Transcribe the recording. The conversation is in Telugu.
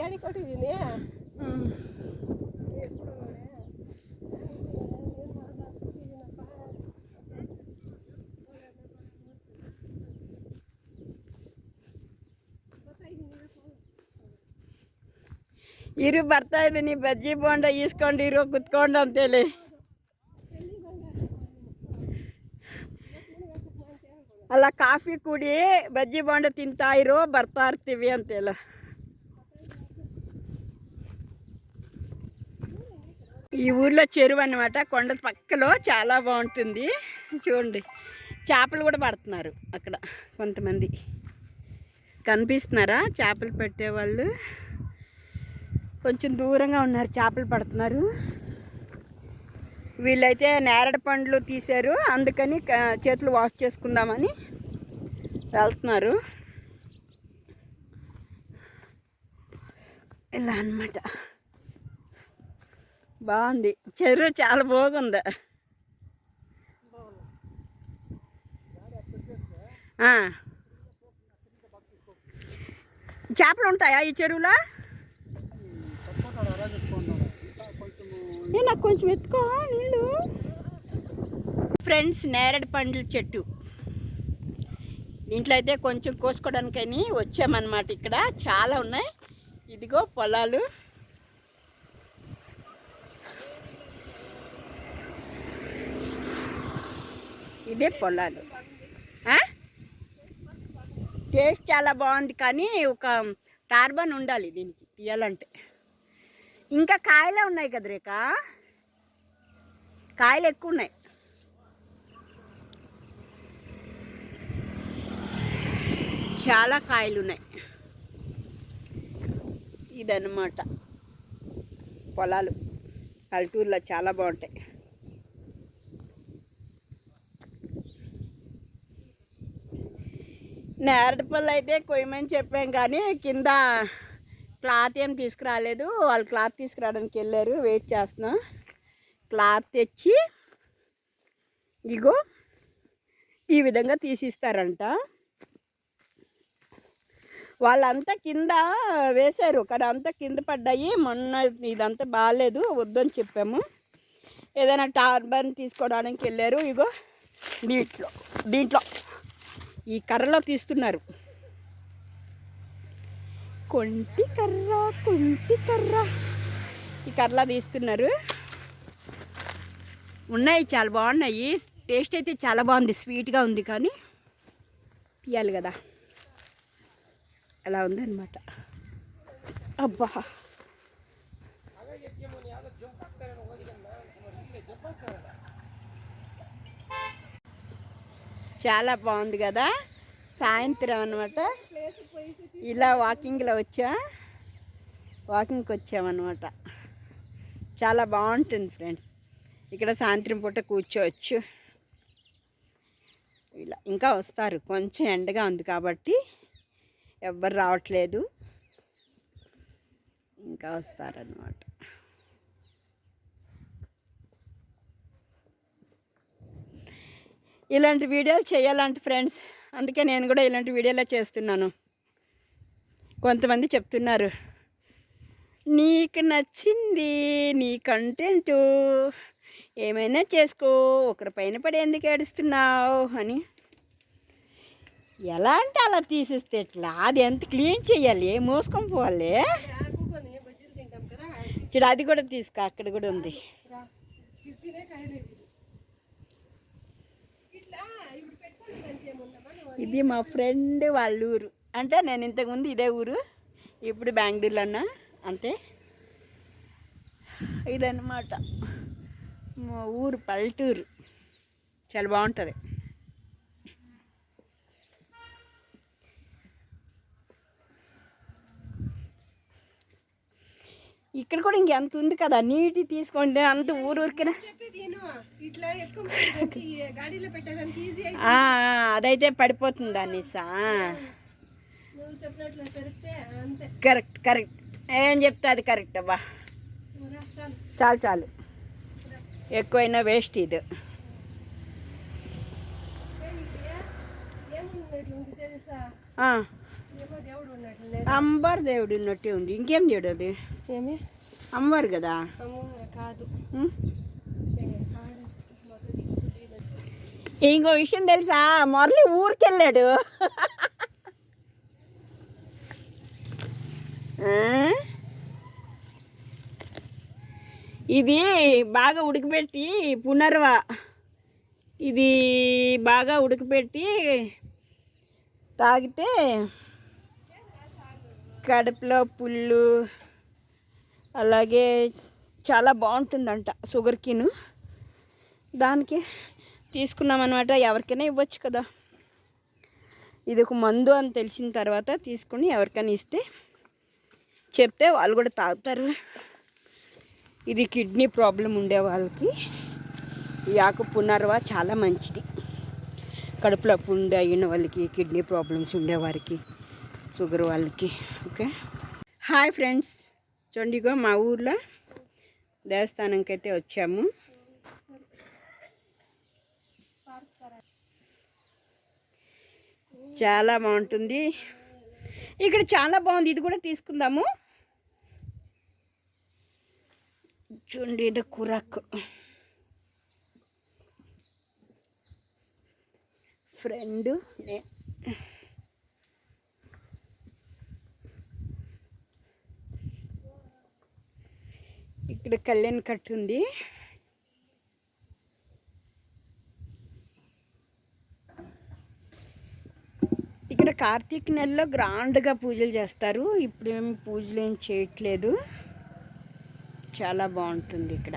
ಗಾಡಿ ಕೊಟ್ಟಿದ್ದೀನಿ. ಇರು ಬರ್ತಾ ಇದ್ದೀನಿ ಬಜ್ಜಿ ಬೋಂಡ ಈಸ್ಕೊಂಡು ಇರೋ ಕುತ್ಕೊಂಡು ಅಂತೇಳಿ. ಅಲ್ಲ ಕಾಫಿ ಕುಡಿ ಬಜ್ಜಿ ಬೋಂಡ ತಿಂತಾ ಇರೋ ಬರ್ತಾ ಇರ್ತೀವಿ ಅಂತೆಲ್ಲ ఈ ఊర్లో చెరువు అన్నమాట కొండ పక్కలో చాలా బాగుంటుంది చూడండి చేపలు కూడా పడుతున్నారు అక్కడ కొంతమంది కనిపిస్తున్నారా చేపలు పెట్టేవాళ్ళు కొంచెం దూరంగా ఉన్నారు చేపలు పడుతున్నారు వీళ్ళైతే నేరడు పండ్లు తీశారు. అందుకని చేతులు వాష్ చేసుకుందామని వెళ్తున్నారు. ఇలా అన్నమాట. బాగుంది. చెరువు చాలా బాగుంది. చేపలు ఉంటాయా ఈ చెరువులో ఏ నాకు కొంచెం ఎత్తుకో నీళ్ళు. ఫ్రెండ్స్ నేరేడు పండ్ల చెట్టు. దీంట్లో అయితే కొంచెం కోసుకోవడానికని వచ్చామన్నమాట ఇక్కడ. చాలా ఉన్నాయి. ఇదిగో పొలాలు. ఇదే పొలాలు. టేస్ట్ చాలా బాగుంది కానీ ఒక టార్బన్ ఉండాలి దీనికి తీయాలంటే. ఇంకా కాయలే ఉన్నాయి కదా రేఖ కాయలు ఎక్కువ ఉన్నాయి చాలా కాయలు ఉన్నాయి ఇదన్నమాట. పొలాలు. పల్లెటూరులో చాలా బాగుంటాయి. నేరడు పళ్ళు అయితే కొయ్యమని చెప్పాం కానీ కింద క్లాత్ ఏం తీసుకురాలేదు. వాళ్ళు క్లాత్ తీసుకురావడానికి వెళ్ళారు. వెయిట్ చేస్తున్నాం. క్లాత్ తెచ్చి ఇగో ఈ విధంగా తీసిస్తారంట. వాళ్ళంతా కింద వేశారు కానీ అంతా కింద పడ్డాయి. మొన్న ఇదంతా బాగాలేదు వద్దని చెప్పాము. ఏదైనా టార్బన్ తీసుకోవడానికి వెళ్ళారు ఇగో దీంట్లో దీంట్లో ఈ కర్రలో తీస్తున్నారు. కొంటి కర్ర కొంటి కర్ర. ఈ కర్రలో తీస్తున్నారు. ఉన్నాయి చాలా బాగున్నాయి. టేస్ట్ అయితే చాలా బాగుంది స్వీట్గా ఉంది కానీ తీయాలి కదా. అలా ఉందన్నమాట. అబ్బా. చాలా బాగుంది కదా. సాయంత్రం అనమాట ఇలా వాకింగ్లో వచ్చా? వాకింగ్కి వచ్చామన్నమాట. చాలా బాగుంటుంది ఫ్రెండ్స్ ఇక్కడ సాయంత్రం పూట కూర్చోవచ్చు. ఇలా ఇంకా వస్తారు. కొంచెం ఎండగా ఉంది కాబట్టి ఎవ్వరు రావట్లేదు. ఇంకా వస్తారన్నమాట. ఇలాంటి వీడియోలు చేయాలంటే ఫ్రెండ్స్ అందుకే నేను కూడా ఇలాంటి వీడియోలే చేస్తున్నాను. కొంతమంది చెప్తున్నారు నీకు నచ్చింది నీ కంటెంటు ఏమైనా చేసుకో ఒకరి పైన పడి ఎందుకు ఏడుస్తున్నావు అని. ఎలా అంటే అలా తీసేస్తే ఎట్లా అది ఎంత క్లీన్ చేయాలి మోసుకొని పోవాలి? చూడు అది కూడా తీసుకో అక్కడ కూడా ఉంది. ఇది మా ఫ్రెండ్ వాళ్ళ ఊరు. అంటే నేను ఇంతకుముందు ఇదే ఊరు ఇప్పుడు బెంగళూరులో అన్నా అంతే. ఇదన్నమాట. మా ఊరు పల్లెటూరు. చాలా బాగుంటుంది. ఇక్కడ కూడా ఇంకెంత ఉంది కదా నీటి తీసుకోండి అంత ఊరు ఊరికినా? అదైతే పడిపోతుంది అనేసా కరెక్ట్ కరెక్ట్ ఏం చెప్తే అది కరెక్ట్ అబ్బా. చాలు చాలు. ఎక్కువైనా వేస్ట్ ఇది. అంబార్ దేవుడు ఉన్నట్టే ఉంది. ఇంకేం దేవుడు అది? ఏమి? అమ్మవారు కదా. ఇంకో విషయం తెలుసా? మురళి ఊరికెళ్ళాడు. ఇది బాగా ఉడకబెట్టి పునర్వ. ఇది బాగా ఉడకబెట్టి తాగితే కడుపులో పుళ్ళు అలాగే చాలా బాగుంటుందంట షుగర్కిను దానికి తీసుకున్నాం అనమాట ఎవరికైనా ఇవ్వచ్చు కదా. ఇది ఒక మందు అని తెలిసిన తర్వాత తీసుకుని ఎవరికైనా ఇస్తే చెప్తే వాళ్ళు కూడా తాగుతారు. ఇది కిడ్నీ ప్రాబ్లం ఉండే వాళ్ళకి ఈ ఆకు పునర్వా చాలా మంచిది. కడుపులో పుండు అయిన వాళ్ళకి కిడ్నీ ప్రాబ్లమ్స్ ఉండేవారికి షుగర్ వాళ్ళకి ఓకే? హాయ్ ఫ్రెండ్స్ చూడండిగో మా ఊర్లో దేవస్థానంకి అయితే వచ్చాము. చాలా బాగుంటుంది. ఇక్కడ చాలా బాగుంది ఇది కూడా తీసుకుందాము. చూడండి ఇది కురాకు ఫ్రెండ్ ఇక్కడ కళ్యాణ్ కట్టు ఉంది. ఇక్కడ కార్తీక నెలలో గ్రాండ్గా పూజలు చేస్తారు. ఇప్పుడు ఏమి పూజలు ఏం చేయట్లేదు. చాలా బాగుంటుంది ఇక్కడ.